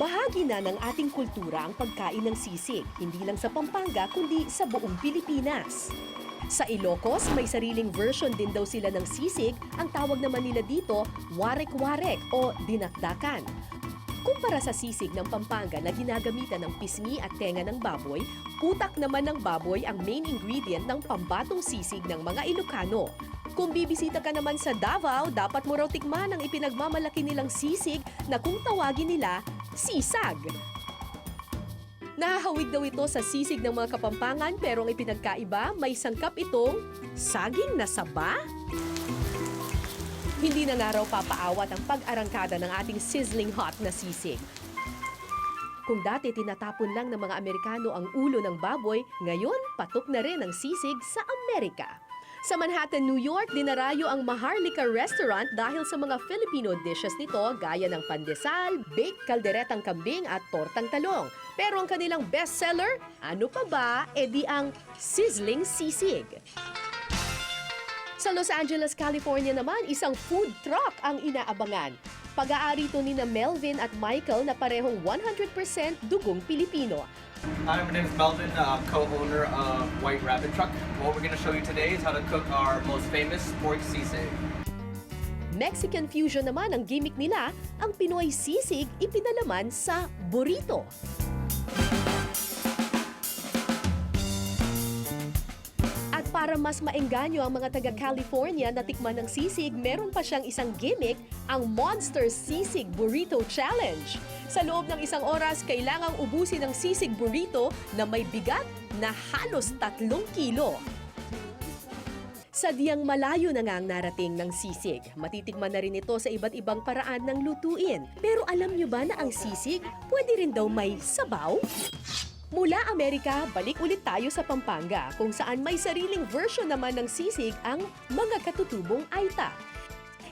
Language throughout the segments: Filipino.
Bahagi na ng ating kultura ang pagkain ng sisig, hindi lang sa Pampanga kundi sa buong Pilipinas. Sa Ilocos, may sariling version din daw sila ng sisig, ang tawag naman nila dito, warek-warek o dinakdakan. Kumpara sa sisig ng Pampanga na ginagamitan ng pisngi at tenga ng baboy, putak naman ng baboy ang main ingredient ng pambatong sisig ng mga Ilocano. Kung bibisita ka naman sa Davao, dapat mo raw tikman ang ipinagmamalaki nilang sisig na kung tawagin nila, sisag. Nahahawig daw ito sa sisig ng mga Kapampangan pero ang ipinagkaiba, may sangkap itong saging na saba? Hindi na nga raw papaawat ang pag-arangkada ng ating sizzling hot na sisig. Kung dati tinatapon lang ng mga Amerikano ang ulo ng baboy, ngayon patok na rin ang sisig sa Amerika. Sa Manhattan, New York, dinarayo ang Maharlika Restaurant dahil sa mga Filipino dishes nito gaya ng pandesal, baked kalderetang kambing at tortang talong. Pero ang kanilang bestseller, ano pa ba, edi ang sizzling sisig. Sa Los Angeles, California naman, isang food truck ang inaabangan. Pag-aari ito ni na Melvin at Michael na parehong 100% dugong Pilipino. Hi, my name is Melvin, uh, co-owner of White Rabbit Truck. What we're going to show you today is how to cook our most famous pork sisig. Mexican fusion naman ang gimmick nila, ang Pinoy sisig ipinalaman sa burrito. Para mas maengganyo ang mga taga-California na tikman ng sisig, meron pa siyang isang gimmick, ang Monster Sisig Burrito Challenge. Sa loob ng isang oras, kailangang ubusin ang sisig burrito na may bigat na halos tatlong kilo. Sadyang malayo na nga ang narating ng sisig. Matitikman na rin ito sa iba't ibang paraan ng lutuin. Pero alam nyo ba na ang sisig pwede rin daw may sabaw? Mula Amerika, balik ulit tayo sa Pampanga kung saan may sariling version naman ng sisig ang mga katutubong Aita.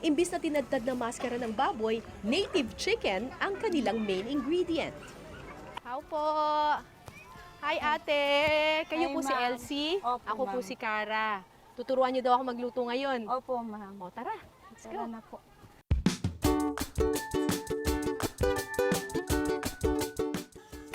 Imbis na tinadtad na maskara ng baboy, native chicken ang kanilang main ingredient. How po! Hi ate! Kayo Hi, po si. Elsie, Opo, ako po si Cara. Tuturuan niyo daw ako magluto ngayon. Opo, ma'am. O tara, let's Tara go. na po.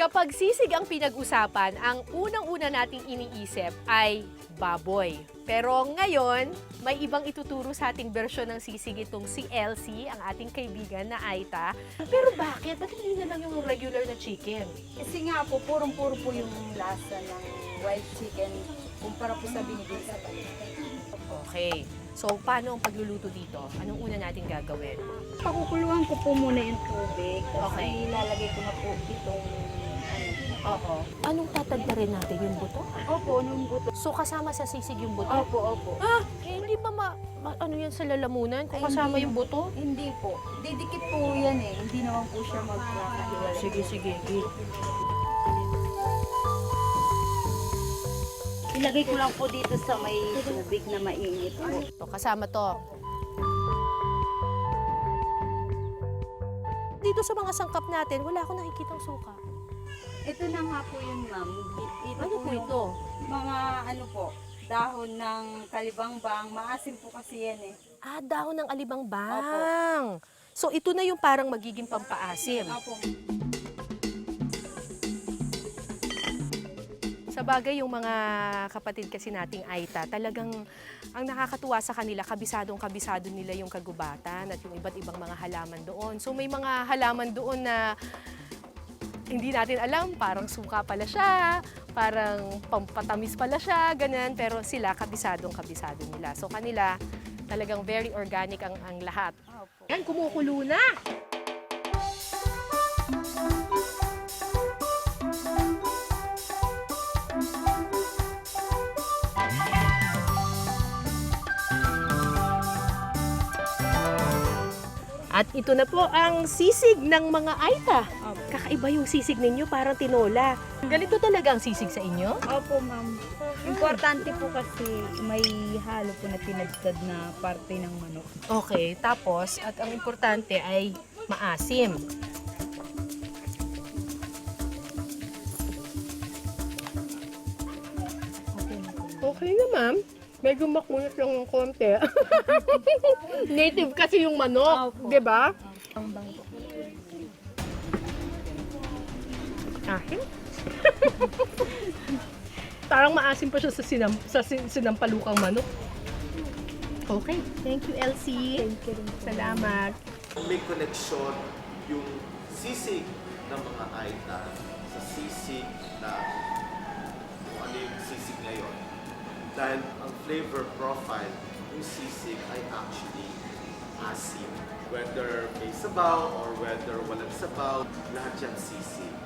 Kapag sisig ang pinag-usapan, ang unang-una nating iniisip ay baboy. Pero ngayon, may ibang ituturo sa ating version ng sisig itong si Elsie, ang ating kaibigan na Aita. Pero bakit? Ba't hindi na lang yung regular na chicken? Kasi nga po, purong-puro po yung lasa ng white chicken kumpara po sa binibili sa. Okay. So, paano ang pagluluto dito? Anong una natin gagawin? Pakukuluan ko po muna yung tubig. Tapos Okay. ilalagay ko na po itong. Oo. Anong tatagda rin natin yung buto? Opo, nung buto. So, kasama sa sisig yung buto? Opo, opo. Ah, eh, hindi ba ma, ma- ano yan sa lalamunan kung Ay, kasama hindi. yung buto? Hindi po. Didikit po yan eh. Hindi naman po siya magkakahiwalay. Sige, sige. Ilagay ko lang po dito sa may tubig na mainit po. To, kasama to. Dito sa mga sangkap natin, wala akong nakikitang suka. Ito na nga po yun, ma'am. Ito Ano po yung ito? Mga ano po, dahon ng kalibangbang. Maasim po kasi yan eh. Ah, dahon ng alibang bang. So, ito na yung parang magiging pampaasim. Opo. Sa bagay, yung mga kapatid kasi nating Aita, talagang ang nakakatuwa sa kanila, kabisadong kabisado nila yung kagubatan at yung iba't ibang mga halaman doon. So may mga halaman doon na hindi natin alam, parang suka pala siya, parang pampatamis pala siya, ganyan. Pero sila, kabisadong kabisado nila. So kanila, talagang very organic ang, ang lahat. Yan, kumukulo na! At ito na po ang sisig ng mga Aita. Opo. Kakaiba yung sisig ninyo, parang tinola. Ganito talaga ang sisig sa inyo? Opo, ma'am. Importante po kasi may halo po na tinagtad na parte ng manok. Okay, tapos, at ang importante ay maasim. Okay na po. Okay na, ma'am. Medyo makunat lang ng konti. Native kasi yung manok, Opo. di ba? Ang bang po. Ahin? Parang maasim pa siya sa, sinam, sa sin, sinampalukang manok. Okay. Thank you, Elsie. Thank you rin. Salamat. may koneksyon yung sisig ng mga Aita sa sisig na kung ano yung sisig ngayon. Dahil ang flavor profile ng sisig ay actually asim. Whether may sabaw or whether walang sabaw, lahat yan sisig.